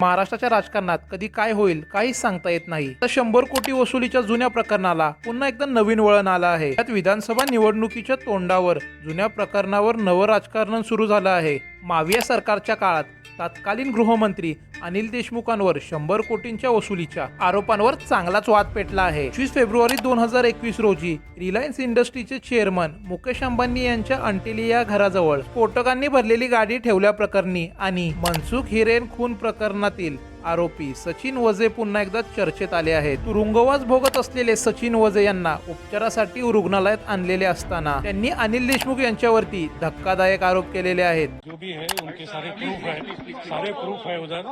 महाराष्ट्राच्या राजकारणात कधी काय होईल काहीच सांगता येत नाही. तर शंभर कोटी वसुलीच्या जुन्या प्रकरणाला पुन्हा एकदा नवीन वळण आलं आहे. त्यात विधानसभा निवडणुकीच्या तोंडावर जुन्या प्रकरणावर नवं राजकारण सुरू झालं आहे. माविया सरकारच्या काळात तत्कालीन गृहमंत्री अनिल देशमुखांवर शंभर कोटींच्या वसुलीच्या आरोपांवर चांगलाच वाद पेटला आहे. एकवीस फेब्रुवारी दोन हजार एकवीस रोजी रिलायन्स इंडस्ट्रीचे चेअरमन मुकेश अंबानी यांच्या अंटेलिया घराजवळ स्फोटकांनी भरलेली गाडी ठेवल्या प्रकरणी आणि मनसुख हिरेन खून प्रकरणातील आरोपी सचिन वजे पुन्हा एकदा चर्चेत आले आहेत. तुरुंगवास भोगत असलेले सचिन वजे यांना उपचारासाठी रुग्णालयात आणलेले असताना त्यांनी अनिल देशमुख यांच्यावरती धक्कादायक आरोप केलेले आहेत. जो भी है उनके सारे प्रूफ है। सारे प्रूफ है उधर।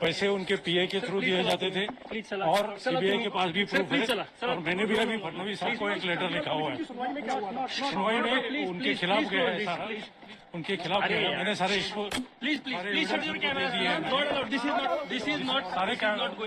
पैसे उनके पीए के थ्रू दिए जाते थे। और सीबीआई के पास भी प्रूफ है। और मैंने भी अभी फडणवीस साहब को एक लेटर लिखा हुआ है। सुनवाई में उनके खिलाफ गया है सारा। उनके खिलाफ मैंने सारे इसको Please, please, सारे please shut evidence your उनको दे camera. दिए हैं No, no, no. This is not. This is not. सारे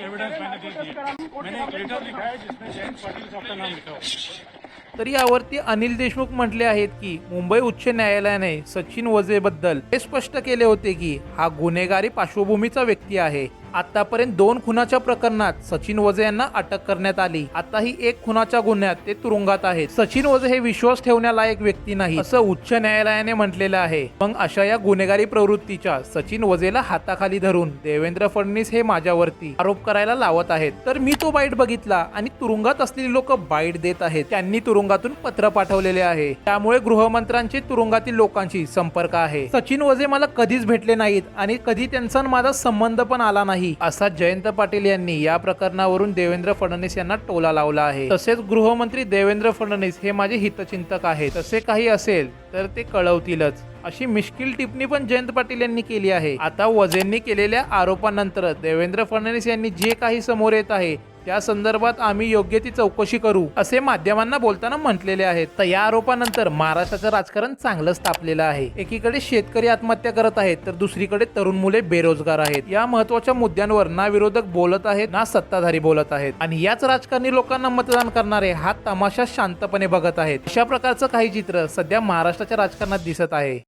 एविडेंस मैंने दे दिए मैंने एक लेटर लिखा है जिसमें जयंत पाटिल साहब का नाम लिखा हुआ है तर यावरती अनिल देशमुख म्हटले आहेत की मुंबई उच्च न्यायालयाने सचिन वजेबद्दल हे स्पष्ट केले होते की हा गुन्हेगारी पार्श्वभूमीचा व्यक्ती आहे आतापर्यंत दोन खुनाच्या प्रकरणात सचिन वजे यांना अटक करण्यात आली. आता ही एक खुनाच्या गुन्ह्यात ते तुरुंगात आहेत. सचिन वजे हे विश्वास ठेवण्यालायक व्यक्ती नाही असं उच्च न्यायालयाने म्हटलेलं आहे. मग अशा या गुन्हेगारी प्रवृत्तीच्या सचिन वजेला हाताखाली धरून देवेंद्र फडणवीस हे माझ्यावरती आरोप करायला लावत आहेत. तर मी तो बाईट बघितला आणि तुरुंगात असलेली लोक बाईट देत आहेत. त्यांनी तुरुंगातून पत्र पाठवलेले आहे. त्यामुळे गृहमंत्र्यांचे तुरुंगातील लोकांशी संपर्क आहे. सचिन वजे मला कधीच भेटले नाहीत आणि कधी त्यांचा माझा संबंध पण आला नाही. नाही. असा जयंत पाटील यांनी या प्रकरणावरून देवेंद्र फडणवीस यांना टोला लावला आहे. तसेच गृहमंत्री देवेंद्र फडणवीस हे माझे हितचिंतक आहेत. तसे काही असेल तर ते कळवतीलच. अशी मिश्किल टिप्पणी पण जयंत पाटील यांनी केली आहे. आता वजेंनी केलेल्या आरोपानंतर देवेंद्र फडणवीस यांनी जे काही समोर येत आहे त्या संदर्भात आम्ही योग्य ती चौकशी करू असे माध्यमांना बोलताना म्हटलेले आहेत. तर या आरोपानंतर महाराष्ट्राचं राजकारण चांगलंच तापलेलं आहे. एकीकडे शेतकरी आत्महत्या करत आहेत तर दुसरीकडे तरुण मुले बेरोजगार आहेत. या महत्त्वाच्या मुद्द्यांवर ना विरोधक बोलत आहेत ना सत्ताधारी बोलत आहेत. आणि याच राजकारणी लोकांना मतदान करणारे हा तमाशा शांतपणे बघत आहेत. अशा प्रकारचं काही चित्र सध्या महाराष्ट्राच्या राजकारणात दिसत आहे.